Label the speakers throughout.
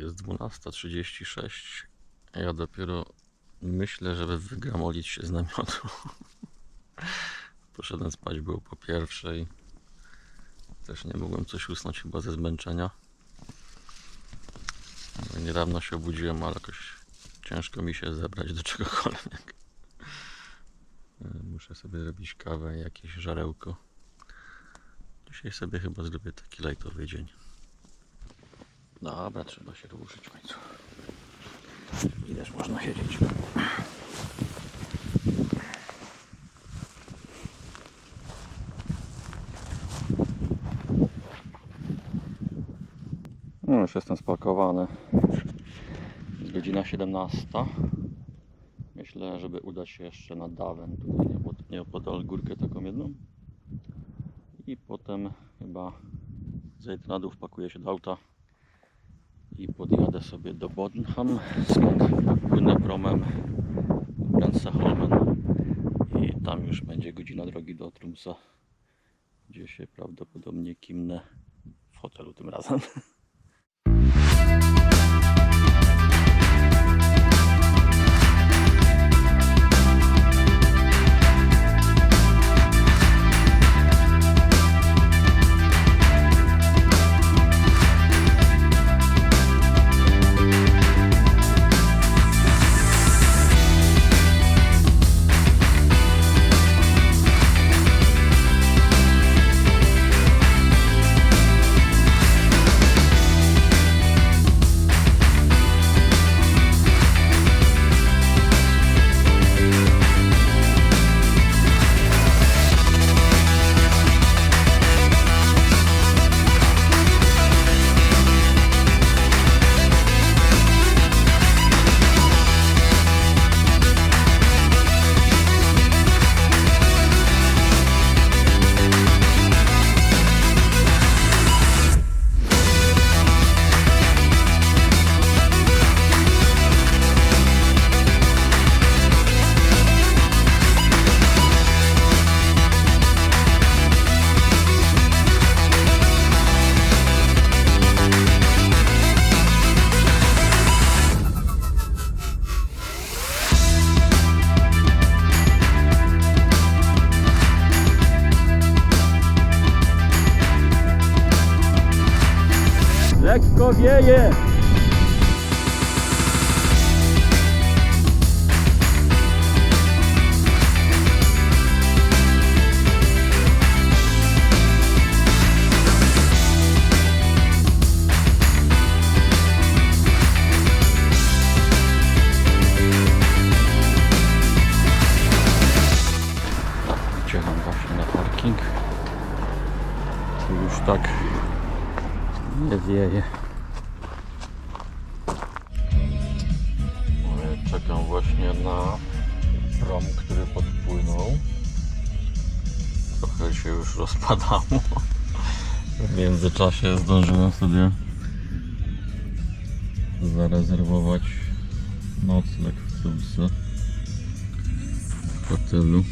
Speaker 1: jest 12.36. Ja dopiero myślę, żeby wygramolić się z namiotu. Poszedłem spać, było po pierwszej. Też nie mogłem coś usnąć chyba ze zmęczenia. No, niedawno się obudziłem, ale jakoś ciężko mi się zebrać do czegokolwiek. E, Muszę sobie zrobić kawę jakieś żarełko. Dzisiaj sobie chyba zrobię taki lightowy dzień. Dobra, trzeba się ruszyć w końcu. Ileż można siedzieć. No już jestem spakowany. Jest godzina 17. Myślę, żeby udać się jeszcze na Dawen, tutaj nieopod- nieopodal górkę taką jedną. I potem chyba zejdę na dół, wpakuję się do auta i podjadę sobie do Bodenham, skąd płynę promem Gransaholmen i tam już będzie godzina drogi do Trumsa, gdzie się prawdopodobnie kimnę w hotelu tym razem. Lekko wieje! Wyciągam właśnie na parking. Już tak nie wieje. E, Czekam właśnie na prom, który podpłynął. Trochę się już rozpadało. W międzyczasie zdążyłem sobie zarezerwować nocleg w Trumsę w hotelu.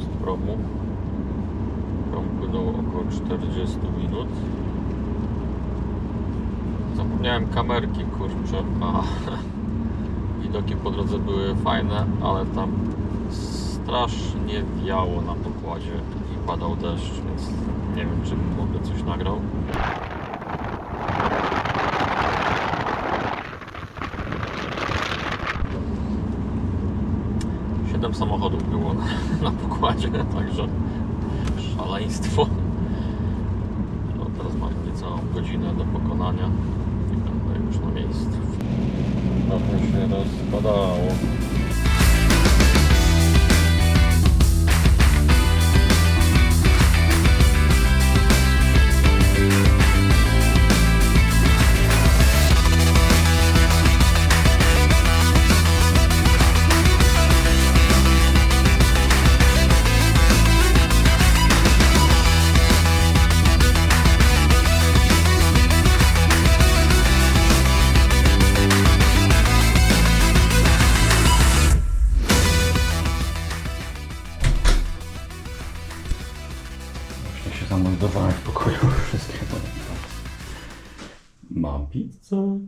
Speaker 1: Z promu. Prom płynął około 40 minut. Zapomniałem kamerki, kurczę, a widoki po drodze były fajne, ale tam strasznie wiało na pokładzie i padał deszcz, więc nie wiem, czy bym mogę coś nagrał. Siedem samochodów było na, pokładzie, także szaleństwo. No teraz mam niecałą godzinę do pokonania i będę już na miejscu. Trochę się rozpadało. Zameldowane w pokoju wszystkie. Mam pizzę.